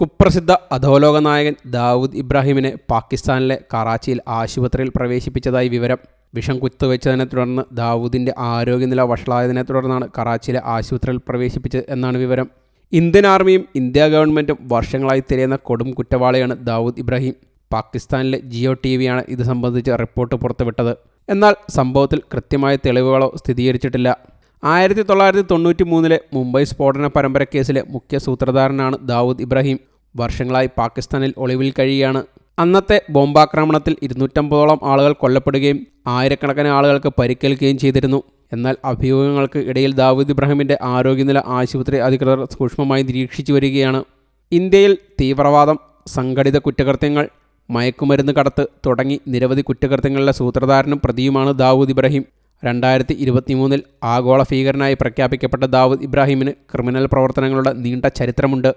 കുപ്രസിദ്ധ അധോലോക നായകൻ ദാവൂദ് ഇബ്രാഹിമിനെ പാകിസ്ഥാനിലെ കറാച്ചിയിൽ ആശുപത്രിയിൽ പ്രവേശിപ്പിച്ചതായി വിവരം വിഷം കുത്തുവെച്ചതിനെ തുടർന്ന് ദാവൂദിന്റെ ആരോഗ്യനില വഷളായതിനെ തുടർന്നാണ് കറാച്ചിയിലെ ആശുപത്രിയിൽ പ്രവേശിപ്പിച്ചത് എന്നാണ് വിവരം. ഇന്ത്യൻ ആർമിയും ഇന്ത്യ ഗവൺമെന്റും വർഷങ്ങളായി തിരയുന്ന കൊടും കുറ്റവാളിയാണ് ദാവൂദ് ഇബ്രാഹിം. പാകിസ്ഥാനിലെ ജിയോ ടി വിയാണ് ഇത് സംബന്ധിച്ച് റിപ്പോർട്ട് പുറത്തുവിട്ടത്. എന്നാൽ സംഭവത്തിൽ കൃത്യമായ തെളിവുകളോ സ്ഥിരീകരിച്ചിട്ടില്ല. ആയിരത്തി തൊള്ളായിരത്തി തൊണ്ണൂറ്റി മൂന്നിലെ മുംബൈ സ്ഫോടന പരമ്പര കേസിലെ മുഖ്യ സൂത്രധാരനാണ് ദാവൂദ് ഇബ്രാഹിം. വർഷങ്ങളായി പാകിസ്ഥാനിൽ ഒളിവിൽ കഴിയുകയാണ്. അന്നത്തെ ബോംബാക്രമണത്തിൽ ഇരുന്നൂറ്റമ്പതോളം ആളുകൾ കൊല്ലപ്പെടുകയും ആയിരക്കണക്കിന് ആളുകൾക്ക് പരിക്കേൽക്കുകയും ചെയ്തിരുന്നു. എന്നാൽ അഭിയോഗങ്ങൾക്ക് ഇടയിൽ ദാവൂദ് ഇബ്രാഹിമിന്റെ ആരോഗ്യനില ആശുപത്രി അധികൃതർ സൂക്ഷ്മമായി നിരീക്ഷിച്ചു വരികയാണ്. ഇന്ത്യയിൽ തീവ്രവാദം സംഘടിത കുറ്റകൃത്യങ്ങൾ മയക്കുമരുന്ന് കടത്ത് തുടങ്ങി നിരവധി കുറ്റകൃത്യങ്ങളിലെ സൂത്രധാരനും പ്രതിയുമാണ് ദാവൂദ് ഇബ്രാഹിം. രണ്ടായിരത്തി ഇരുപത്തിമൂന്നിൽ ആഗോള ഭീകരനായി പ്രഖ്യാപിക്കപ്പെട്ട ദാവൂദ് ഇബ്രാഹിമിന് ക്രിമിനൽ പ്രവർത്തനങ്ങളുടെ നീണ്ട ചരിത്രമുണ്ട്.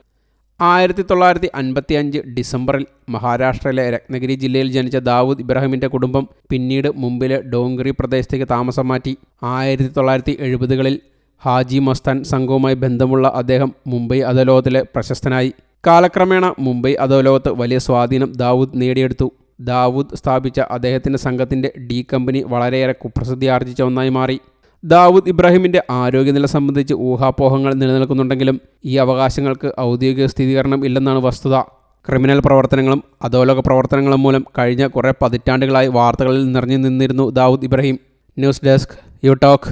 ആയിരത്തി തൊള്ളായിരത്തി അൻപത്തി അഞ്ച് ഡിസംബറിൽ മഹാരാഷ്ട്രയിലെ രത്നഗിരി ജില്ലയിൽ ജനിച്ച ദാവൂദ് ഇബ്രാഹിമിന്റെ കുടുംബം പിന്നീട് മുമ്പിലെ ഡോങ്കറി പ്രദേശത്തേക്ക് താമസം മാറ്റി. ആയിരത്തി തൊള്ളായിരത്തി എഴുപതുകളിൽ ഹാജി മസ്താൻ സംഘവുമായി ബന്ധമുള്ള അദ്ദേഹം മുംബൈ അധോലോകത്തിലെ പ്രശസ്തനായി. കാലക്രമേണ മുംബൈ അധോലോകത്ത് വലിയ സ്വാധീനം ദാവൂദ് നേടിയെടുത്തു. ദാവൂദ് സ്ഥാപിച്ച അദ്ദേഹത്തിന്റെ സംഘത്തിന്റെ ഡി കമ്പനി വളരെയേറെ കുപ്രസിദ്ധി ആർജിച്ച ഒന്നായി മാറി. ദാവൂദ് ഇബ്രാഹിമിന്റെ ആരോഗ്യനില സംബന്ധിച്ച് ഊഹാപോഹങ്ങൾ നിലനിൽക്കുന്നുണ്ടെങ്കിലും ഈ അവകാശങ്ങൾക്ക് ഔദ്യോഗിക സ്ഥിരീകരണം ഇല്ലെന്നാണ് വസ്തുത. ക്രിമിനൽ പ്രവർത്തനങ്ങളും അധോലോക പ്രവർത്തനങ്ങളും മൂലം കഴിഞ്ഞ കുറേ പതിറ്റാണ്ടുകളായി വാർത്തകളിൽ നിറഞ്ഞു നിന്നിരുന്നു Dawood Ibrahim. News desk you talk